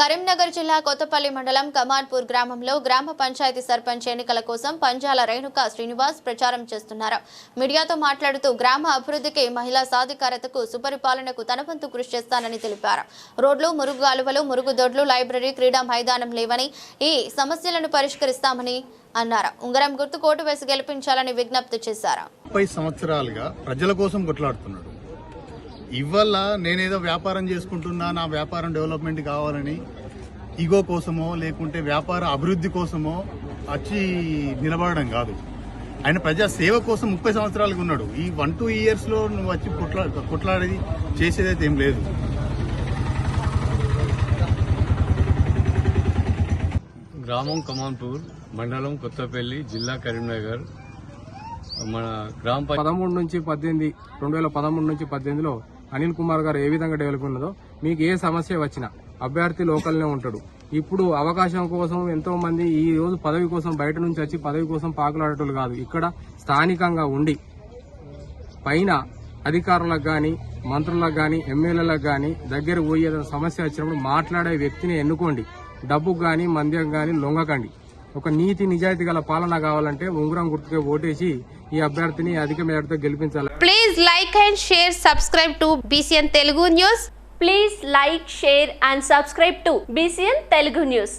కరీంనగర్ జిల్లా కొత్తపల్లి మండలం కమాన్పూర్ గ్రామంలో గ్రామ పంచాయతీ సర్పంచ్ ఎన్నికల కోసం పంజాల రేణుక శ్రీనివాస్ ప్రచారం చేస్తున్నారు. మీడియాతో మాట్లాడుతూ గ్రామ అభివృద్ధికి మహిళా సాధికారతకు సుపరిపాలనకు తన వంతు కృషి చేస్తానని తెలిపారు. రోడ్లు మురుగు కాలువలు మురుగుదొడ్లు లైబ్రరీ క్రీడా మైదానం లేవని ఈ సమస్యలను పరిష్కరిస్తామని అన్నారు. ఉంగరం గుర్తు కోటు వేసి గెలిపించాలని విజ్ఞప్తి చేశారు. సంవత్సరాలుగా ప్రజల కోసం కొట్లాడుతున్నాడు ఇవాళ నేనేదో వ్యాపారం చేసుకుంటున్నా నా వ్యాపారం డెవలప్మెంట్ కావాలని ఈగో కోసమో లేకుంటే వ్యాపార అభివృద్ధి కోసమో వచ్చి నిలబడడం కాదు. ఆయన ప్రజా సేవ కోసం ముప్పై సంవత్సరాలుగా ఉన్నాడు. ఈ వన్ టూ ఇయర్స్లో నువ్వు వచ్చి కొట్లా కొట్లాడేది చేసేదైతే ఏం లేదు. గ్రామం కమాన్పూర్ మండలం కొత్తపల్లి జిల్లా కరీంనగర్. మన గ్రామ పదమూడు నుంచి పద్దెనిమిది రెండు వేల పదమూడు నుంచి పద్దెనిమిదిలో అనిల్ కుమార్ గారు ఏ విధంగా డెవలప్ ఉన్నదో మీకు ఏ సమస్య వచ్చినా అభ్యర్థి లోకల్నే ఉంటాడు. ఇప్పుడు అవకాశం కోసం ఎంతో మంది ఈ రోజు పదవి కోసం బయట నుంచి వచ్చి పదవి కోసం పాకులాడేటోళ్ళు కాదు. ఇక్కడ స్థానికంగా ఉండి పైన అధికారులకు కానీ మంత్రులకు కానీ ఎమ్మెల్యేలకు కానీ దగ్గర పోయి ఏదైనా సమస్య వచ్చినప్పుడు మాట్లాడే వ్యక్తిని ఎన్నుకోండి. డబ్బుకు కానీ మంద్యం కానీ లొంగకండి. ఒక నీతి నిజాయితీ గల పాలన కావాలంటే ఉంగరం గుర్తుకే ఓటేసి ఈ అభ్యర్థిని అధిక మేరతో గెలిపించాలి. Please like and share subscribe to BCN Telugu news please like share and subscribe to BCN Telugu news